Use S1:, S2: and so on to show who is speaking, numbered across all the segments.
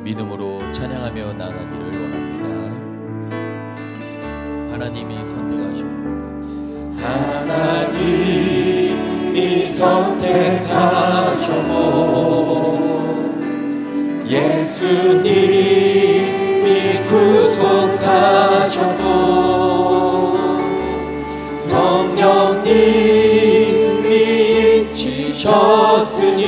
S1: 믿음으로 찬양하며 나가기를 원합니다. 하나님이 선택하셨고 하나님이 선택하셨고 예수님이 구속하셨고 성령님이 인치셨으니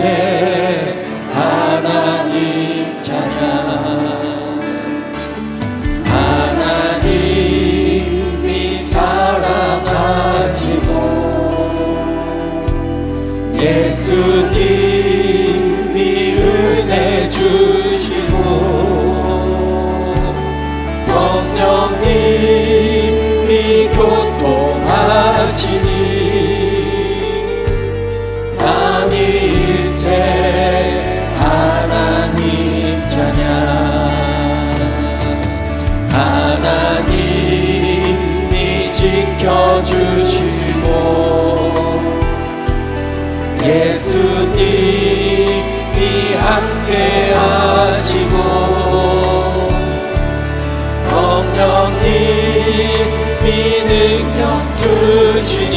S1: 삼위일체 하나님 찬양 하나님이 사랑하시고 예수님이 은혜 주시고 성령님이 교통하시니 주시니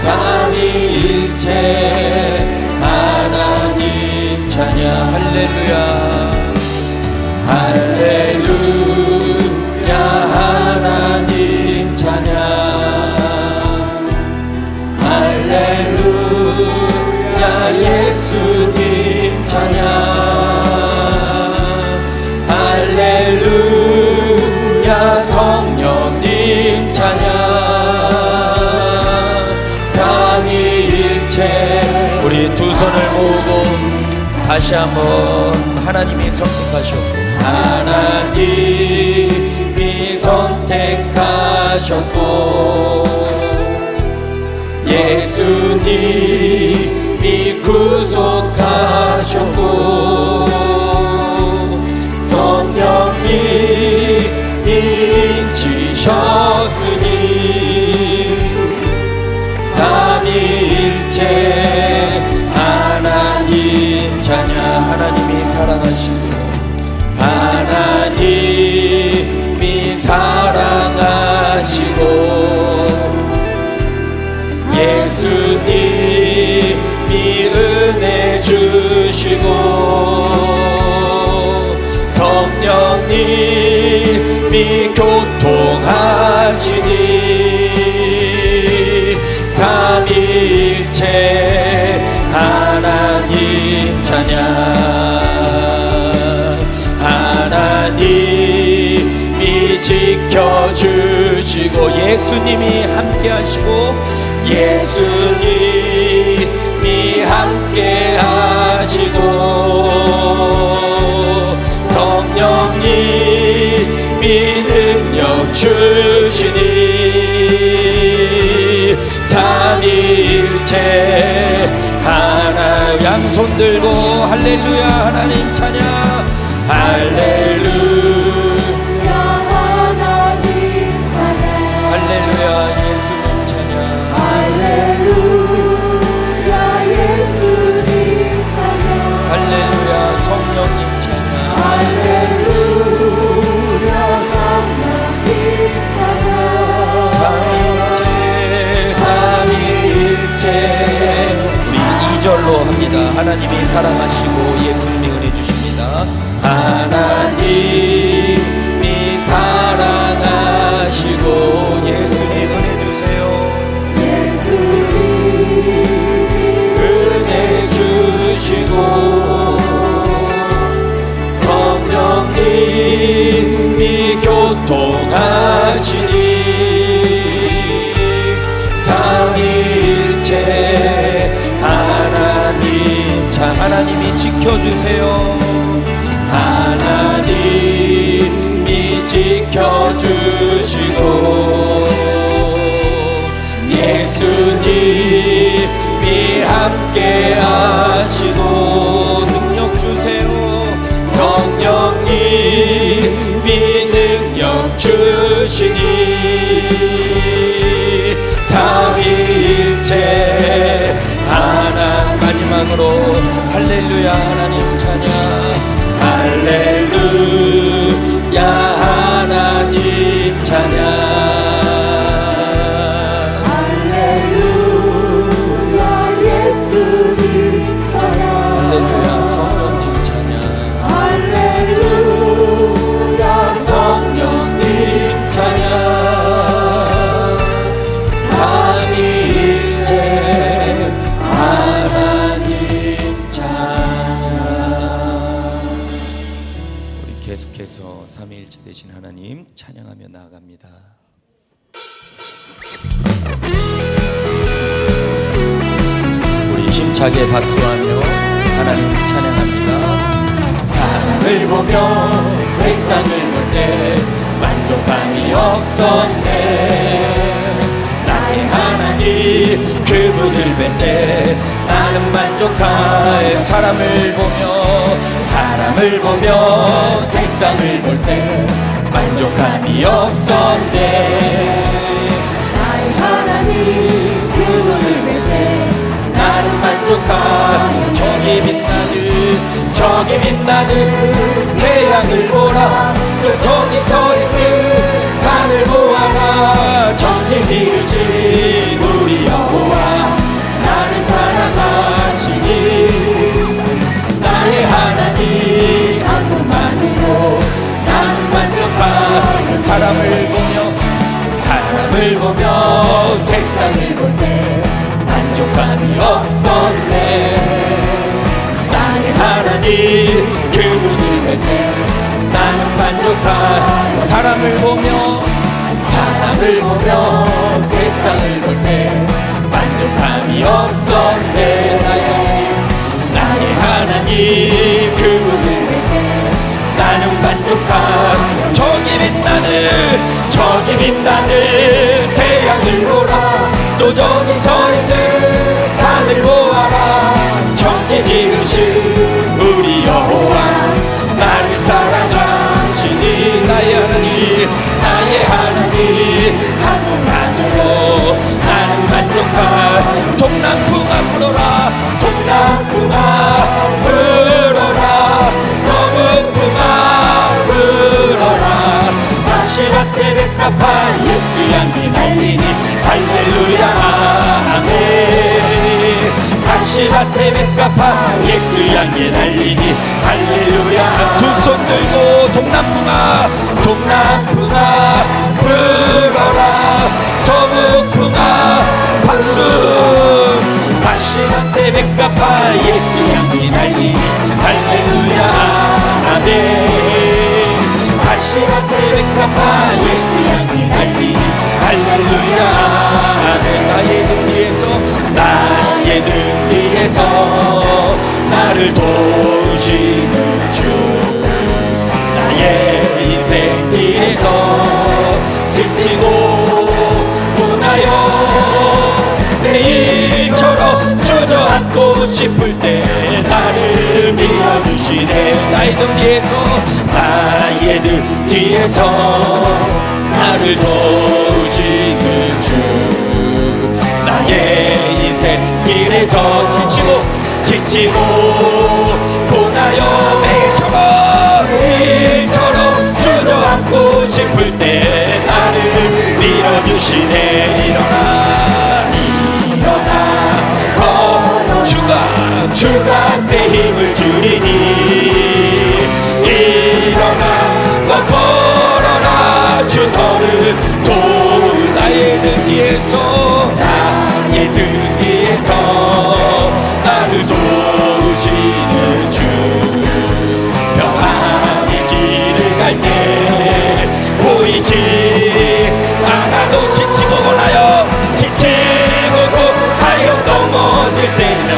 S1: 삼위일체 하나님 찬양 할렐루야 다시 한번 하나님이 선택하셨고 하나님이 선택하셨고 예수님이 구속하셨고 성령님이 인치셨으니 삼위일체 사랑하시고 하나님이 사랑하시고 예수님이 은혜 주시고 성령님이 교통하시니 삼위일체 하나님 찬양 지켜주시고 예수님이 함께 하시고 예수님이 함께 하시고 성령님이 능력 주시니 삼위일체 하나 양손 들고 할렐루야 하나님 찬양 할렐루야 하나님이 사랑하시고 예수님이 은혜 주십니다. 하나님 주세요. 하나님이 지켜 주시고 예수님이 함께 하시고 능력 주세요. 성령님이 능력 주시니 삼위일체 음악으로 할렐루야 하나님 찬 삼위 일체 되신 하나님 찬양하며 나아갑니다. 우리 힘차게 박수하며 하나님 찬양합니다. 사람을 보며 세상을 볼 때 만족함이 없었네 나의 하나님 그분을 뵐 때 나는 만족하에 사람을 보며 사람을 보며 세상을 볼 때 만족함이 없었네.
S2: 나의 하나님 그분을 뵐 때
S1: 나는 만족한 저기 빛나는 저기 빛나는 태양을 보라. 또 저기 서 있는 산을 보아라. 지 세상을 볼 때 만족감이 없었네. 나의 하나님 그분을 뵐때 나는 만족한 사람을 보며 사람을 보며 세상을 볼 때 만족함이 없었네. 나의 하나님 그분을 뵐때 나는 만족한 저기 빛나는 저기 빛나는 태양을 보라 또 저기 서 있는 산을 보아라. 천지 지으신 백합화 예수 향기 날리니 할렐루야. 아멘. 다시 밭에 백합화 예수 향기 날리니 할렐루야. 두 손 들고 동남풍아 동남풍아 불어라. 서북풍아 박수. 다시 밭에 백합화 예수 향기 날리니 할렐루야. 아멘 다시밭에 백합화 예수 향기 날리니 할렐루야. 나의 등 뒤에서 나의 등 뒤에서 나를 도우시는 주. 나의 인생 길에서 지치고 보나요. 내일처럼 주저앉고 싶을 때 나를 밀어주시네 나의 등 뒤에서 나의 등 뒤에서 나를 도우시는 주. 나의 인생 길에서 지치고 지치고 보나요? 매일처럼 매일처럼 주저앉고 싶을 때 나를 밀어주시네. 일어나 일어나. 어 주가 주가 새 힘을 주리니 뒤에서 나의 등 뒤에서 나를 도우시는 주. 평안히 길을 갈 때 보이지 않아도 지치고 원하여 지치고 고하여 넘어질 때며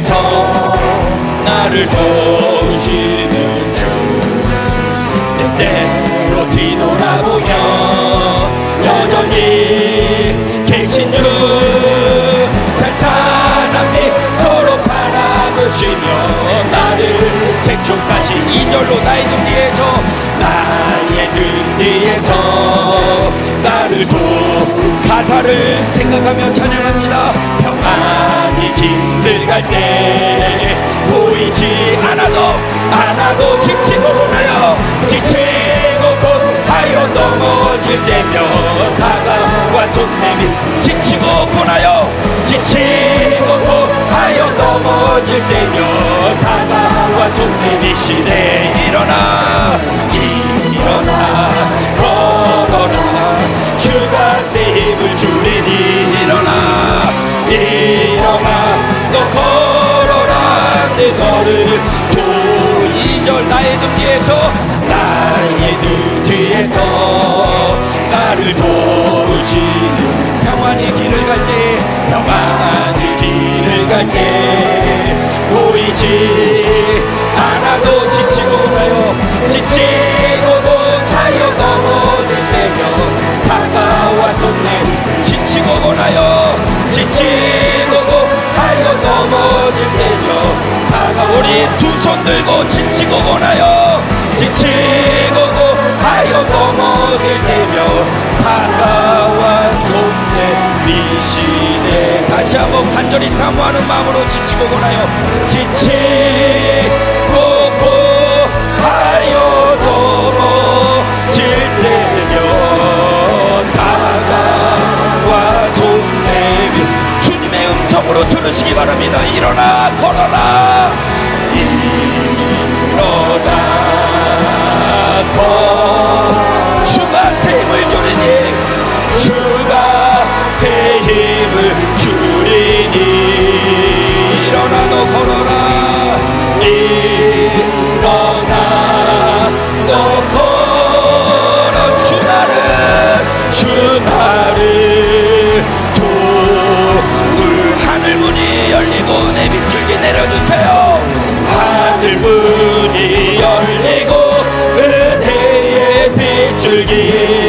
S1: 안에서 나를 도우시는 주. 때때로 뒤돌아보며 여전히 계신 주. 찬찬함이 서로 바라보시며 나를 끝쪽까지 이절로 나의 등 뒤에서 나의 등 뒤에서 나를 도 가사를 생각하며 찬양합니다. 평안히 길을 갈때 보이지 않아도 않아도 지치고 나요? 지치고 고하여 넘어질 때면 손 내미시네 일어나 일어나. 걸어라. 주가 새 힘을 주리니 일어나 일어나. 너 걸어라. 내 너를 도이절 나의 등 뒤에서 나의 등 뒤에서 나를 도우시는 평안히 길을 갈때 평안히 길을 갈때 보이지 않아도 지치고 나요. 지치고 하여 넘어질 때면 다가와 손내 지치고 나요. 지치고 하여 넘어질 때면 다가 우리 두손 들고 지치고 나요. 지치고 하여 넘어질 때면 다가와 손내 미시네 다시 한번 간절히 사모하는 마음으로 지치고 나요 지치고 내 빗줄기 내려주세요. 하늘 문이 열리고 은혜의 빗줄기